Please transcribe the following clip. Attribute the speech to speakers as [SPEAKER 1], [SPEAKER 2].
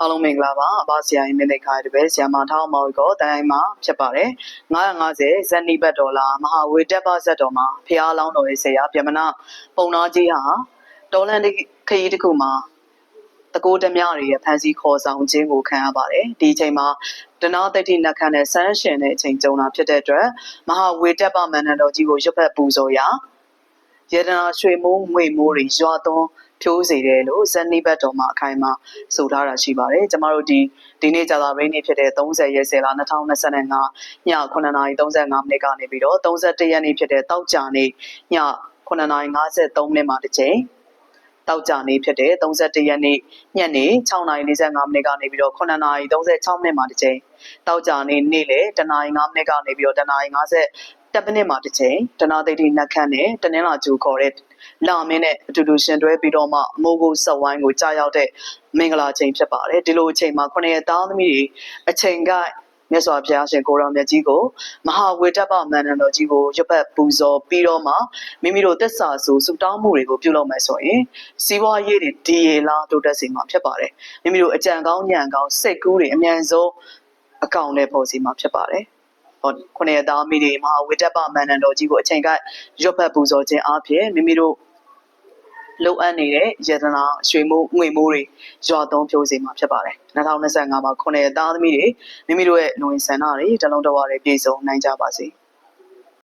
[SPEAKER 1] အားလုံးမင်္ဂလာပါအဘဆရာကြီးမင်းသိခါရတဲ့ပဲဆရာမထောင်းမောင်ကိုတိုင်းမှာဖြစ်ပါတယ်950ဇန်နီဘတ်ဒေါ်လာမဟာဝေတက်ပါဇက်တော်မှာဖျားလောင်းတော်ရဲ့ဆရာပြမနာပုံနာကြီးဟာဒေါ်လန်ဒီခရီးတစ်ခုမှာတကိုးဓမြတွေရဲ့ဖန်စီခေါ်ဆောင်ခြင်းကိုခံရပါတယ်ဒီအချိန်မှာတနာတတိနက်ခန့်နဲ့ဆန်းရှင်တဲ့အချိန်ကြုံတာဖြစ်တဲ့အတွက်မဟာဝေတက်ပါမန္တန်တော်ကြီးကိုရွတ်ဖက်ပူဇော်ရာ ယေဒနာရွှေမိုးငွေမိုးတွေရွာသွန်းဖြိုးစေတယ်လို့ဇန်နီဘတ်တော်မှာအခိုင်အမာဆိုထားတာရှိပါတယ်ကျမတို့ဒီဒီနေ့ကြာသာရင်းနေ့ဖြစ်တဲ့30ရက်စေလာ2025ည9:35မိနစ်ကနေပြီးတော့31ရက်နေ့ဖြစ်တဲ့တောက်ကြနေ့ည9:53မိနစ်မှာတစ်ချိန်တောက်ကြနေ့ဖြစ်တဲ့31ရက်နေ့ညနေ6:45မိနစ်ကနေပြီးတော့9:36မိနစ်မှာတစ်ချိန်တောက်ကြနေ့နေ့လေတနာရီ9မိနစ်ကနေပြီးတော့တနာရီ50 တက်မိနစ်မှာတစ်ချိန်တနာသိတိနက်ခန့်နဲ့တနင်္လာကျူခေါ်တဲ့လာမင်းနဲ့အတူတူရှင်တွဲပြီးတော့မှအမိုးကိုဆက်ဝိုင်းကိုကြားရောက်တဲ့မင်္ဂလာချိန်ဖြစ်ပါတယ်ဒီလိုအချိန်မှာခုနှစ်သားသမီးတွေအချိန်ကမြတ်စွာဘုရားရှင်ကိုရောင်မြတ်ကြီးကိုမဟာဝေတ္တပမန္တန်တော်ကြီးကိုရွတ်ပတ်ပူဇော်ပြီးတော့မှမိမိတို့သက်စာဆိုဆုတောင်းမှုတွေကိုပြုလုပ်မယ်ဆိုရင်စီးပွားရေးတွေဒီရလာတိုးတက်စေမှာဖြစ်ပါတယ်မိမိတို့အကြံကောင်းညံကောင်းစိတ်ကူးတွေအမြန်ဆုံးအကောင့်နဲ့ပေါ်စီမှာဖြစ်ပါတယ်ဟော ခုနှစ်သားမိတွေမဟာဝိတ္တပမန္တန်တော်ကြီးကိုအချိန်ကရွတ်ဖတ်ပူဇော်ခြင်းအပြင်မိမိတို့လိုအပ်နေတဲ့ယတနာရွှေမိုးငွေမိုးတွေရွာသွန်းဖြိုးစေမှာဖြစ်ပါတယ်2025မှာခုနှစ်သားသမီးတွေမိမိတို့ရဲ့လူဝင်ဆန္ဒတွေတလုံးတဝါတွေပြည့်စုံနိုင်ကြပါစေ။